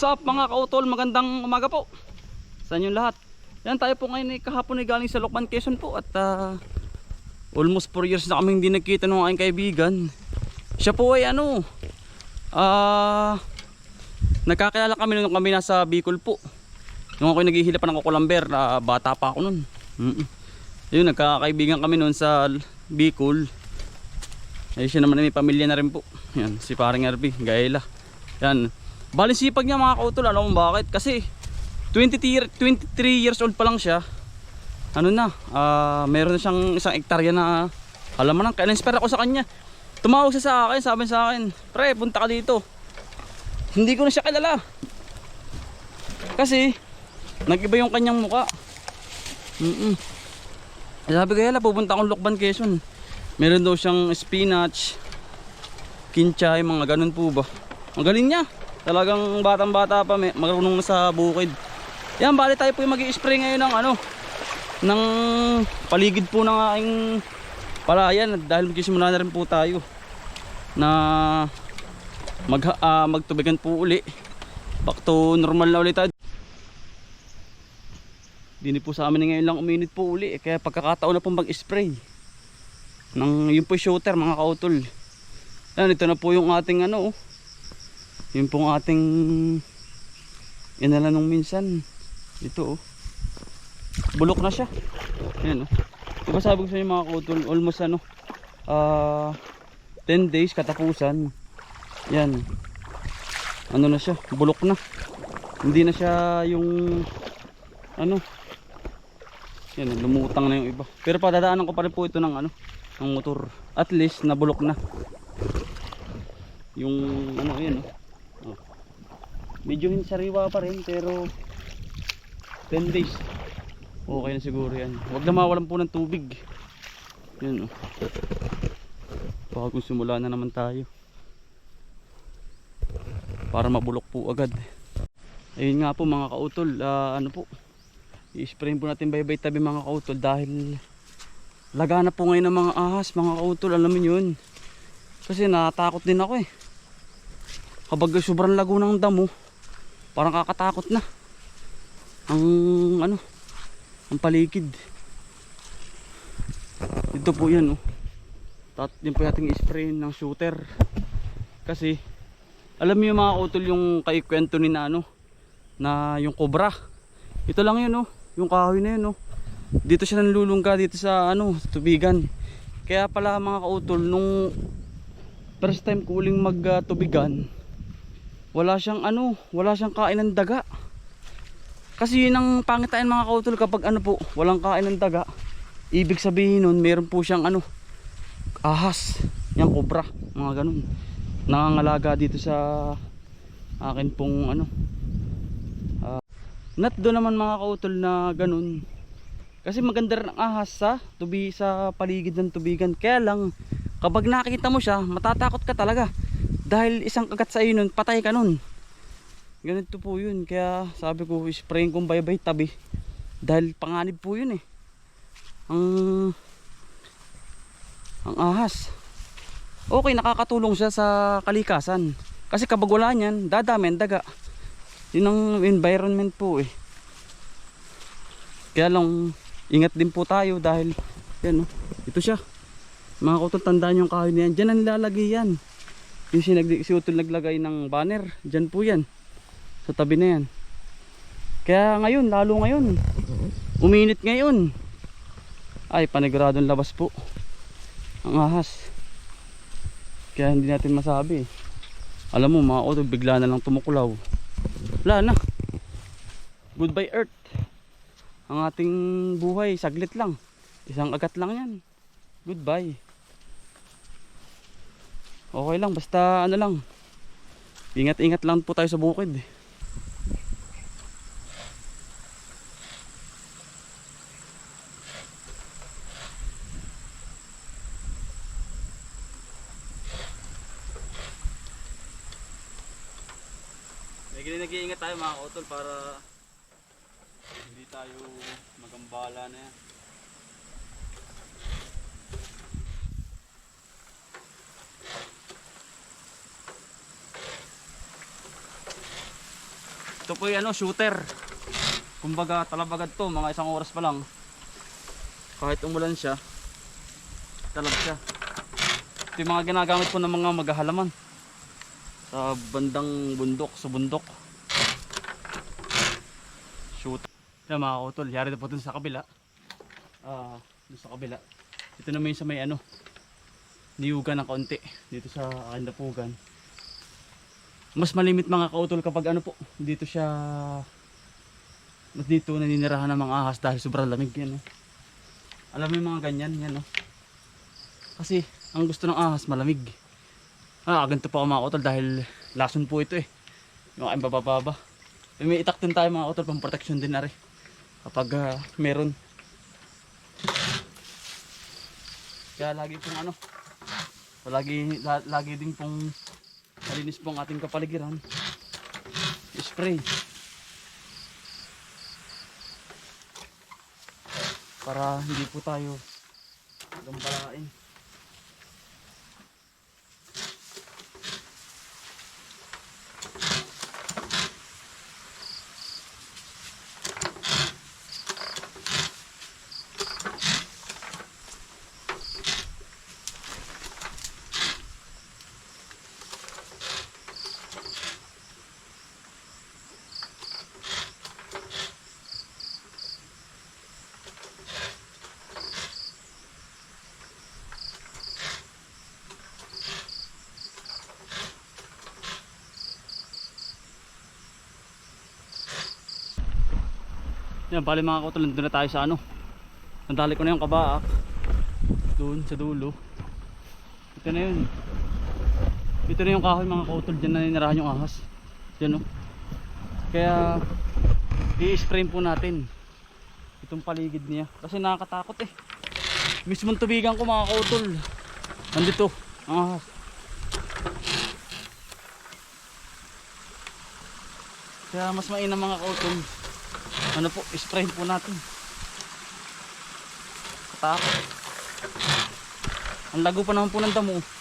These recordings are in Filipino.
What's up mga kautol? Magandang umaga po sa inyong lahat. Yan tayo po ngayon eh, kahapon ay galing sa Lokban, Quezon po at ah, almost 4 years na kami hindi nagkita ng aking kaibigan. Siya po ay ano, ah, nagkakilala kami nung kami nasa Bicol po. Nung ako naghihilap pa ng kukulamber, na bata pa ako nun. Mm Yun, nagkakaibigan kami noon sa Bicol. Ay siya naman ay may pamilya na rin po. Yan, si paring RB, Gaela. Yan. Bali sipag niya mga kautol, alam mo bakit? Kasi 23, 23 years old pa lang siya. Ano na, ah meron na siyang isang ektarya na alam mo na, kaya inspire ako sa kanya. Tumawag siya sa akin, sabi sa akin, pre, punta ka dito. Hindi ko na siya kilala. Kasi, nag-iba yung kanyang muka. Mm Sabi ko, yala, pupunta akong Lokban, Quezon. Meron daw siyang spinach, kinchay, mga ganun po ba. Ang galing niya. Talagang batang bata pa, may, marunong sa bukid. Yan, bali tayo po yung mag spray ngayon ng ano, ng paligid po ng aking palayan. Dahil magsisimula na rin po tayo na mag, ah, magtubigan po uli. Back to normal na ulit tayo. Dini po sa amin ngayon lang uminit po uli. eh, Kaya pagkakataon na pong mag-spray. Nang, yun po yung shooter mga kautol. Yan, ito na po yung ating ano oh. Yun pong ating inala nung minsan. Ito oh. Bulok na siya. Yan oh. Diba sabi ko sa inyo mga kautol, almost ano, ah 10 days katapusan. Yan. Ano na siya, bulok na. Hindi na siya yung ano, yan, lumutang na yung iba. Pero padadaanan ko pa rin po ito ng ano, ng motor. At least nabulok na. Yung ano, yan oh. Medyo sariwa pa rin pero 10 days. Okay na siguro yan. Huwag na mawalan po ng tubig. Yan oh. Baka kung simula na naman tayo. Para mabulok po agad. Ayun nga po mga kautol, ah, ano po, i-spray po natin baybay tabi mga kautol dahil lagana po ngayon ng mga ahas mga kautol alam mo yun kasi natakot din ako eh kapag sobrang lago ng damo parang kakatakot na. Ang ano ang paligid. Ito po yan oh. Tat din po natin i-spray ng shooter. Kasi alam niyo mga kautol yung kaikwento ni na ano na yung cobra. Ito lang yun oh. Yung kahoy na yun oh. Dito siya nanlulungga dito sa ano tubigan. Kaya pala mga kautol nung first time ko uling magtubigan wala siyang ano wala siyang kain ng daga kasi yun ang pangitain mga kautol kapag ano po walang kain ng daga ibig sabihin nun meron po siyang ano ahas yung cobra mga ganun nangangalaga dito sa akin pong ano Not doon naman mga kautol na ganun. Kasi maganda rin ang ahas sa tubi sa paligid ng tubigan. Kaya lang kapag nakita mo siya, matatakot ka talaga. Dahil isang kagat sa iyo nun, patay ka nun. Ganito po yun. Kaya sabi ko, sprayin kong baybay tabi. Dahil panganib po yun eh. Ang ang ahas. Okay, nakakatulong siya sa kalikasan. Kasi kapag wala niyan, dadami ang daga yun ang environment po eh kaya lang ingat din po tayo dahil yan oh, ito siya mga kutol tandaan yung kahoy na yan dyan ang nilalagay yan yung si, nag, si utol naglagay ng banner dyan po yan. Sa tabi na yan. Kaya ngayon lalo ngayon. Uminit ngayon. Ay paniguradong labas po. Ang ahas. Kaya hindi natin masabi. Alam mo mga utol bigla na lang tumuklaw wala na. Goodbye earth. Ang ating buhay saglit lang. Isang agat lang yan. Goodbye okay lang basta ano lang. Ingat ingat lang po tayo sa bukid. Medyo nag-iingat tayo mga kautol para hindi tayo magambala na yan. Ito po yung ano, shooter. Kumbaga talabagad to, mga isang oras pa lang. Kahit umulan siya, talab siya. Ito yung mga ginagamit po ng mga maghahalaman. Sa bandang bundok, sa bundok. Shoot. Yan mga kautol, yari na po dun sa kabila. Ah, dun sa kabila. Ito naman yung sa may ano, niyugan ng kaunti dito sa Kandapugan. Mas malimit mga kautol kapag ano po, dito siya mas dito naninirahan ng mga ahas dahil sobrang lamig yan. Oh. Alam mo yung mga ganyan, yan oh. Kasi ang gusto ng ahas malamig. Ah, ganito pa ako mga kautol dahil lason po ito eh. Yung aking bababa. Eh, may itak din tayo mga kautol pang protection din na. Kapag ah, meron. Kaya lagi pong ano, lagi, la- lagi din pong malinis po ang ating kapaligiran. Spray. Para hindi po tayo gambalain. Yan, bali mga kautol, nandun na tayo sa ano. Nandali ko na yung kabaak. Doon, sa dulo. Ito na yun. Ito na yung kahoy mga kautol, dyan na ninirahan yung ahas. Yan o. Kaya, i-spray po natin. Itong paligid niya. Kasi nakakatakot eh. Mismong tubigan ko mga kautol. Nandito, ang ahas. Kaya mas mainam mga kautol ano po, spray po natin. Takot. Ang lago pa naman po ng damo.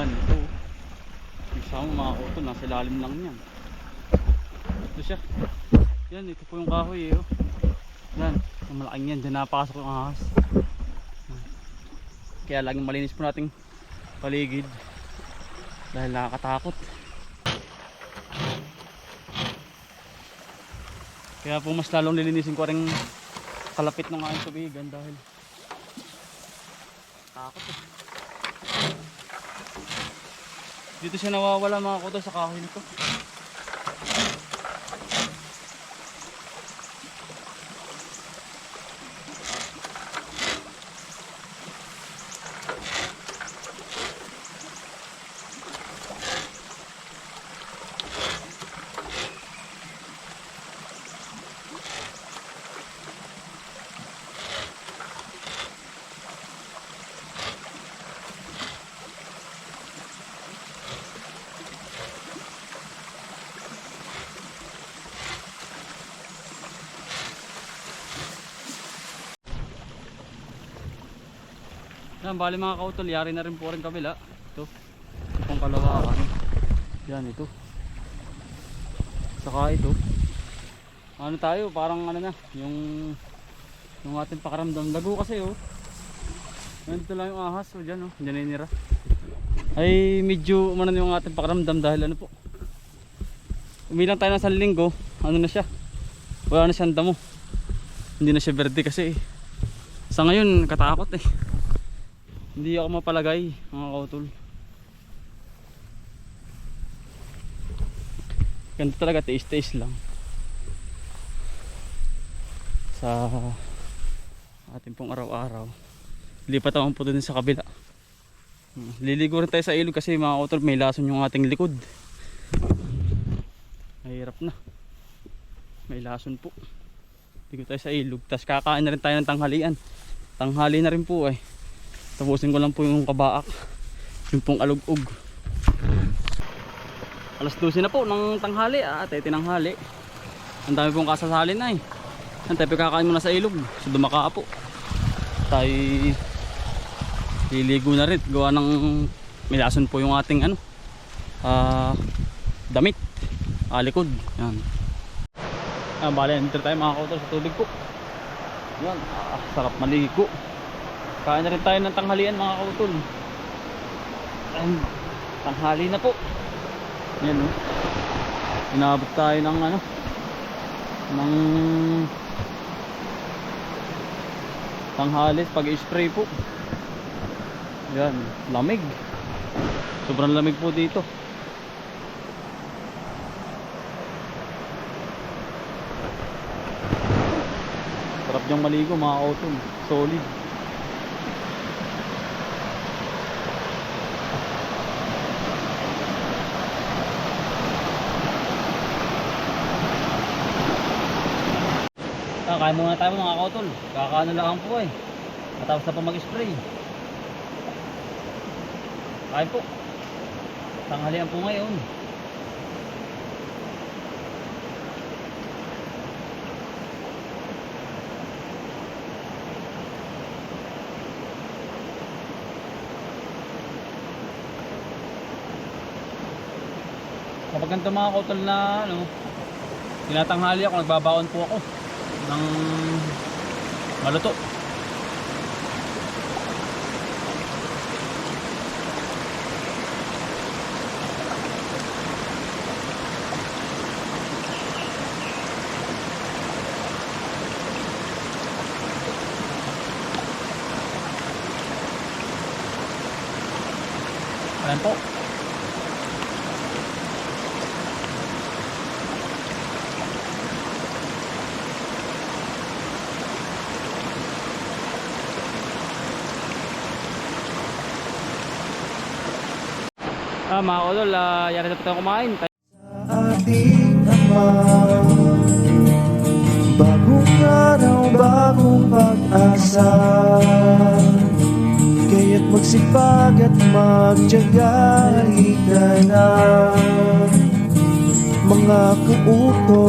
Yan, ito. Isang mga auto, nasa ilalim lang yan. Ito siya. Yan, ito po yung kahoy eh. Oh. Yan, ang malaking yan. Diyan napasok yung ahas. Kaya laging malinis po nating paligid. Dahil nakakatakot. Kaya po mas lalong lilinisin ko rin kalapit ng aking tubigan dahil takot eh. Dito siya nawawala mga kuto sa kahoy nito. Yan, bali mga kautol, yari na rin po rin kabila. Ito. Ito pong kalawakan. Yan, ito. Saka ito. ano tayo, parang ano na, yung yung ating pakaramdam. Lago kasi oh. Nandito lang yung ahas, oh dyan oh, dyan na. Ay medyo umano yung ating pakaramdam dahil ano po. Umilang tayo ng isang linggo, ano na siya. Wala na siyang damo. Hindi na siya verde kasi eh. Sa ngayon, katakot eh. Hindi ako mapalagay, mga kautol. Ganito talaga, tiis-tiis lang. Sa ating pong araw-araw. Lipat naman po din sa kabila. Hmm, Liligo rin tayo sa ilog kasi mga kautol, may lason yung ating likod. Mahirap na. May lason po. Ligo tayo sa ilog. Tapos kakain na rin tayo ng tanghalian. Tanghali na rin po eh. Tapusin ko lang po yung kabaak. Yung pong alugog. Alas 12 na po ng tanghali. Ah, tayo tinanghali. Ang dami pong kasasali na eh. Ang tayo kakain muna sa ilog. Sa dumaka po. Tayo liligo na rin. Gawa ng may lason po yung ating ano. Ah, damit. Ah, likod. Yan. Ah, bale, enter tayo mga kautal sa tubig po. Yan, ah, sarap maligo. Kain na rin tayo ng tanghalian mga kautol. And, tanghali na po. Yan oh. Inabot tayo ng ano, ng tanghali pag-spray po. Yan, lamig. Sobrang lamig po dito. Sarap niyang maligo mga kautol. Solid. Ah, kain muna tayo mga kautol. Kakaano lang po eh. Matapos na po mag-spray. Kain po. Tanghalian po ngayon. Kapag ganito mga kautol na ano, tinatanghali ako, nagbabaon po ako ng maluto. Ayan po. Ah, mga kolol, ah, yari na po kumain. ating Ama Bagong araw, bagong pag-asa. Kaya't magsipag at magtyaga Halika na. Mga kauto